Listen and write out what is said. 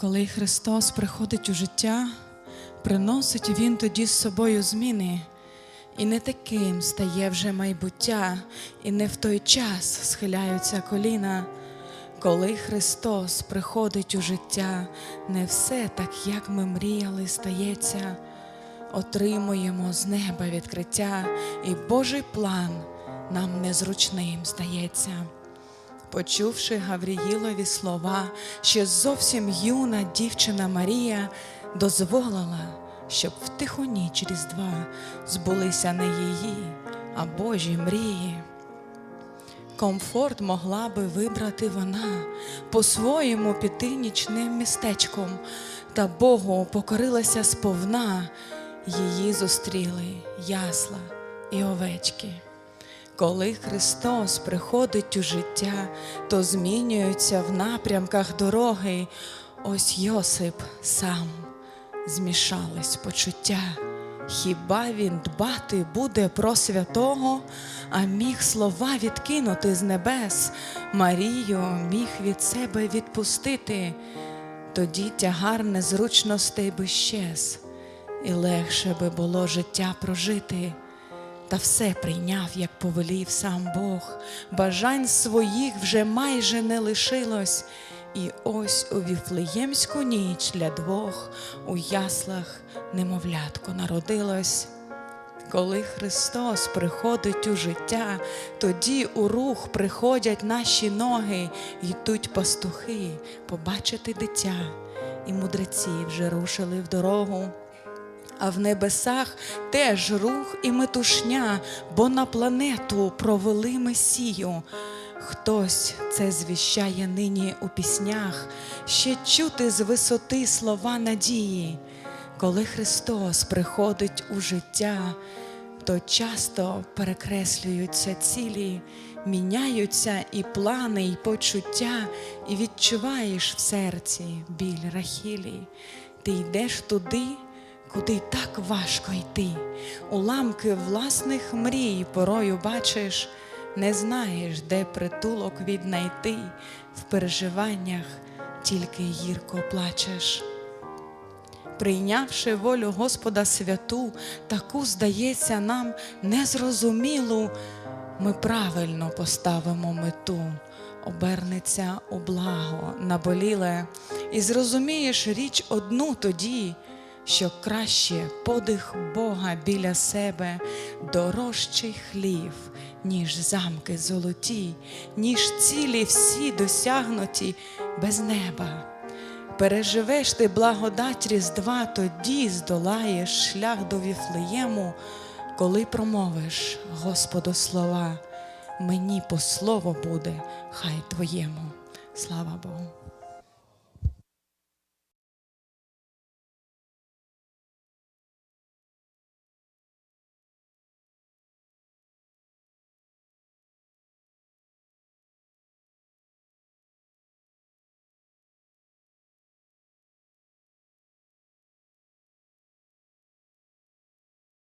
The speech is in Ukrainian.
Коли Христос приходить у життя, приносить Він тоді з собою зміни, і не таким стає вже майбуття, і не в той час схиляються коліна. Коли Христос приходить у життя, не все так, як ми мріяли, стається. Отримуємо з неба відкриття, і Божий план нам незручним здається. Почувши Гавріїлові слова, ще зовсім юна дівчина Марія дозволила, щоб в тиху ніч різдва збулися не її, а Божі мрії. Комфорт могла би вибрати вона, по-своєму піти нічним містечком, та Богу покорилася сповна, її зустріли ясла і овечки. Коли Христос приходить у життя, то змінюються в напрямках дороги. Ось Йосип сам змішались почуття. Хіба він дбати буде про святого, а міг слова відкинути з небес, Марію міг від себе відпустити, тоді тягар незручностей би щез, і легше би було життя прожити та все прийняв, як повелів сам Бог. Бажань своїх вже майже не лишилось. І ось у віфлеємську ніч для двох у яслах немовлятко народилось. Коли Христос приходить у життя, тоді у рух приходять наші ноги, йдуть пастухи побачити дитя, і мудреці вже рушили в дорогу. А в небесах теж рух і метушня, бо на планету провели Месію. Хтось це звіщає нині у піснях, ще чути з висоти слова надії. Коли Христос приходить у життя, то часто перекреслюються цілі, міняються і плани, і почуття, і відчуваєш в серці біль Рахілі. Ти йдеш туди куди так важко йти, уламки власних мрій порою бачиш, не знаєш, де притулок віднайти, в переживаннях тільки гірко плачеш. Прийнявши волю Господа святу, таку, здається, нам незрозумілу, ми правильно поставимо мету, обернеться у благо. Наболіле, і зрозумієш річ одну тоді що краще подих Бога біля себе дорожчий хлів, ніж замки золоті, ніж цілі всі досягнуті без неба. Переживеш ти благодать Різдва, тоді здолаєш шлях до Віфлеєму, коли промовиш Господу слова, мені по слову буде, хай твоєму. Слава Богу.